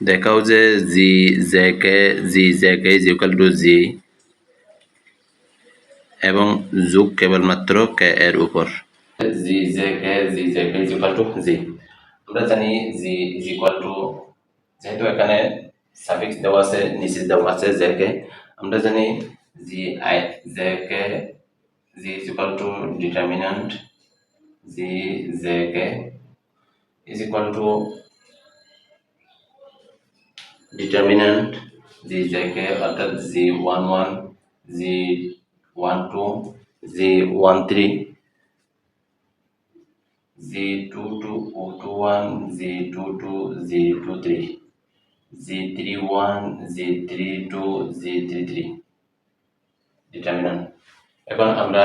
দেখাও যে G J K G J K is equal to G এবং যোগ কেবলমাত্র কে এর উপর। G J K G J K is equal to G. আমরা জানি জি ইজ ইকুয়াল টু যেহেতু এখানে সাফিক্স দেওয়া আছে নিচে দেওয়া আছে জেকে আমরা জানি G, I J K G is equal to determinant G J K is equal to determinant G J K অর্থাৎ G one one G one two G one three G two two ও two one G two two G two three G three one G three two G three three determinant এখন আমরা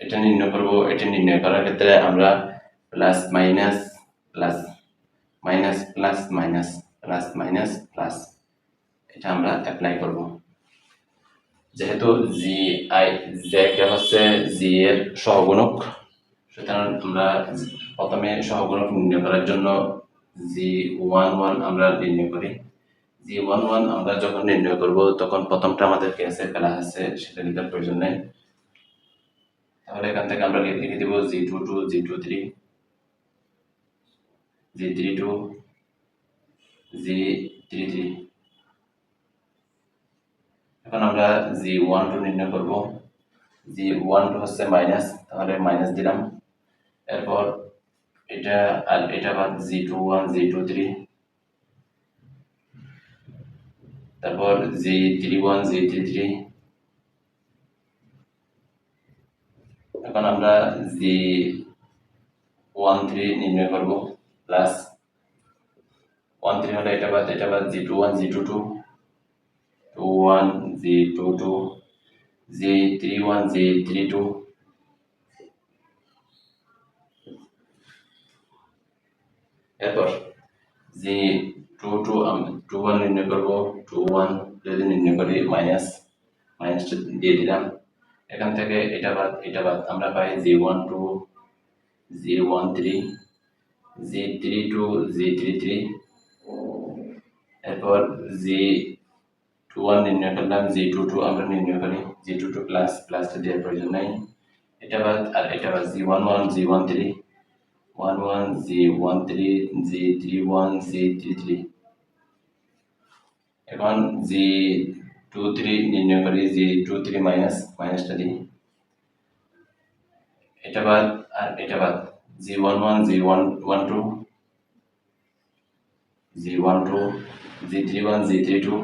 এটা নির্ণয় করব, এটা নির্ণয় করার ক্ষেত্রে আমরা plus minus plus minus plus minus plus minus plus এটা আমরা অ্যাপ্লাই করব। যেহেতু জি আই জেকে হচ্ছে জি এর সহগুণক, সুতরাং আমরা প্রথমে সহগুণক নির্ণয় করার জন্য জি ওয়ান ওয়ান আমরা নির্ণয় করি। জি ওয়ান ওয়ান আমরা যখন নির্ণয় করব, তখন প্রথমটা আমাদের কেসে ফেলা আছে, সেটা লিখার প্রয়োজন নেই। তাহলে এখান থেকে আমরা লিখে দিব G two two G two three G three two G three three এখন আমরা জি ওয়ান টু নির্ণয় করব। জি ওয়ান টু হচ্ছে মাইনাস তাহলে মাইনাস দিলাম। এরপর এটা আর এটা বাদ G two one G two three তারপর G three one G three three এখন আমরা জি ওয়ান থ্রি নির্ণয় করব প্লাস ওয়ান থ্রি হলে এটা বাদ এটা বাদ g two one g two two two one g two two g three one g three two এরপর g two two two one নির্ণয় করব টু ওয়ান যদি নির্ণয় করি মাইনাস মাইনাসটা দিয়ে দিলাম। এখান থেকে এটা বাদ এটা বাদ, আমরা পাই g one two g one three g three two g three three এরপর জি টু ওয়ান নির্ণয় করলাম জি টু টু আমরা নির্ণয় করি জি টু টু প্লাস প্লাসটা দেওয়ার প্রয়োজন নাই। এটা বাদ, আর এটা বাদ g one one g one three one one g one three g three one g three three এখন জি টু থ্রি নির্ণয় করি জি টু থ্রি মাইনাস মাইনাসটা দিই। এটা বাদ, আর এটা বাদ g one one g one one two g one two g three one g three two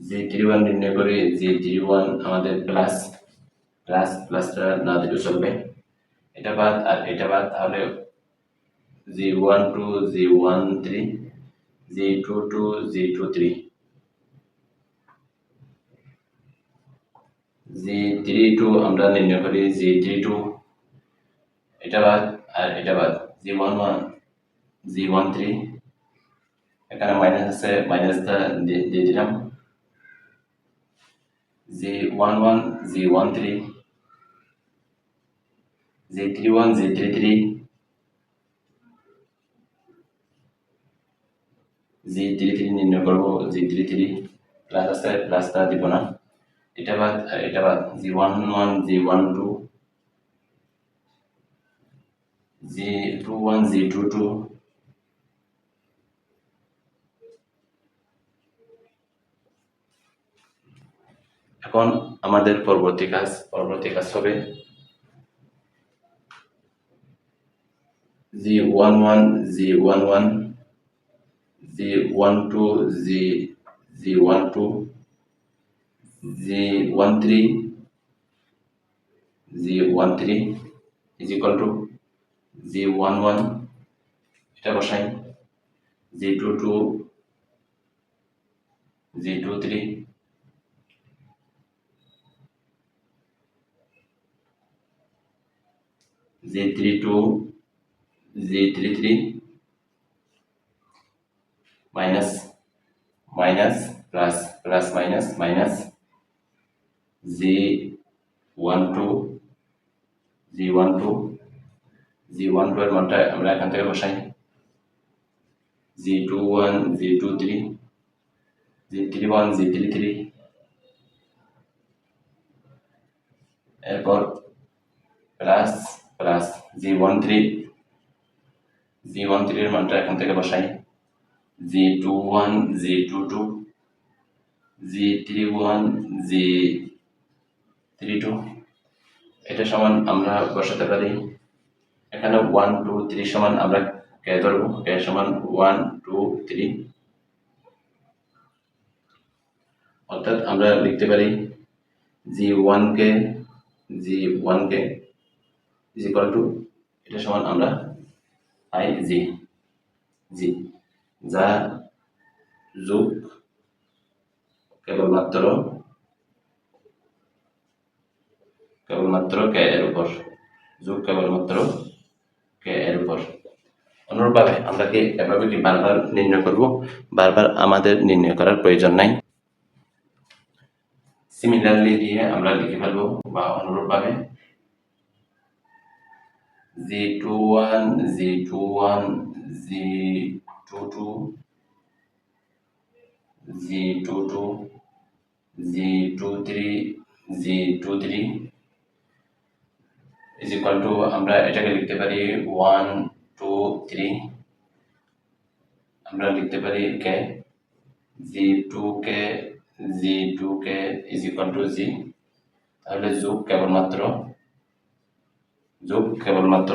g three one নির্ণয় করি জি থ্রি ওয়ান আমাদের প্লাস প্লাস প্লাসটা না দিলেও চলবে। এটা বাদ, আর এটা বাদ তাহলে g one two g one three g two two g two three g three two আমরা নির্ণয় করি জি থ্রি টু এটা বাদ, আর এটা বাদ। G one g one three এখানে মাইনাস আছে মাইনাসটা দিয়ে দিলাম। G one one g one three g three one g three three g three three নির্ণয় করব জি থ্রি থ্রি প্লাস আছে প্লাসটা দিব না। এটা বাদ এটা বাদ g one one g one two g two one g two two এখন আমাদের পরবর্তী কাজ পরবর্তী কাজ হবে g one one g one one g one two g g one two g one three g one three is equal to g one one, এটা বসাই। G two two g two three. G three two g three three. Minus minus, plus plus, minus minus. G one two g one two. G one two এর মানটা আমরা এখান থেকে বসাই g two one g two three g three one g three three এরপর plus plus g one three g one থ্রির মানটা এখান থেকে বসাই। G two one g two two g three one g three two এটা সমান আমরা বসাতে পারি। এখানে ওয়ান টু থ্রি সমান আমরা কে ধরবো? কে সমান ওয়ান টু থ্রি অর্থাৎ আমরা লিখতে পারি g one k g one k is equal to এটা সমান আমরা আই জি জি যা যোগ, কেবলমাত্র কেবলমাত্র কে এর উপর, যোগ কেবলমাত্র অনুরূপভাবে আমরা কি এভাবে কি বারবার নির্ণয় করব। বারবার আমাদের নির্ণয় করার প্রয়োজন নাই। সিমিলারলি দিয়ে আমরা লিখে ফেলব বা অনুরূপভাবে g two one g two one g two two g two two g two three g two three is equal to আমরা এটাকে লিখতে পারি ওয়ান টু থ্রি আমরা লিখতে পারি k g two k g two k is equal to g তাহলে যোগ কেবলমাত্র যোগ কেবলমাত্র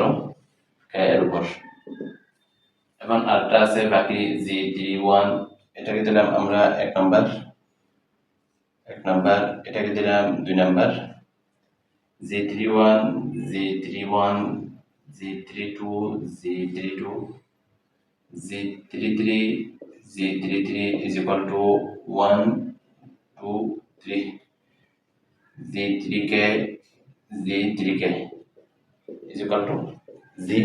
কে এর উপর। এবং আরটা আছে, বাকি জি থ্রি ওয়ান এটাকে দিলাম আমরা এক নাম্বার এক নাম্বার, এটাকে দিলাম দুই number. G three one g three one g three two g three two g three three g three three is equal to one two three g three k g three k is equal to g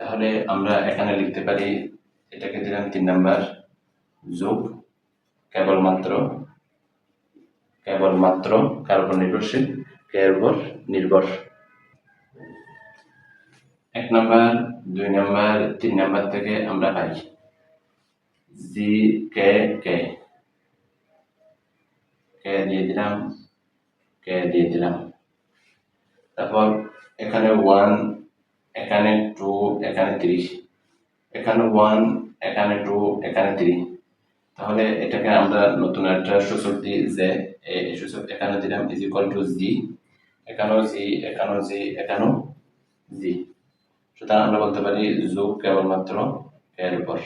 তাহলে আমরা এখানে লিখতে পারি, এটাকে দিলাম তিন number যোগ কেবলমাত্র কেবলমাত্র কার উপর নির্ভরশীল কে এর নির্ভর। এক নাম্বার, দুই নাম্বার, তিন নাম্বার থেকে আমরা পাই। জি, কে কে? কে দিয়ে দিলাম, কে দিয়ে দিলাম। তারপর এখানে ওয়ান এখানে টু এখানে থ্রি এখানে ওয়ান এখানে টু এখানে থ্রি তাহলে এটাকে আমরা নতুন একটা সূচক দিই, যে সূচক এখানে দিলাম ইজ ইকুয়াল টু জি এখানেও জি এখানেও জি এখানেও জি সুতরাং আমরা বলতে পারি যোগ কেবলমাত্র এর উপর।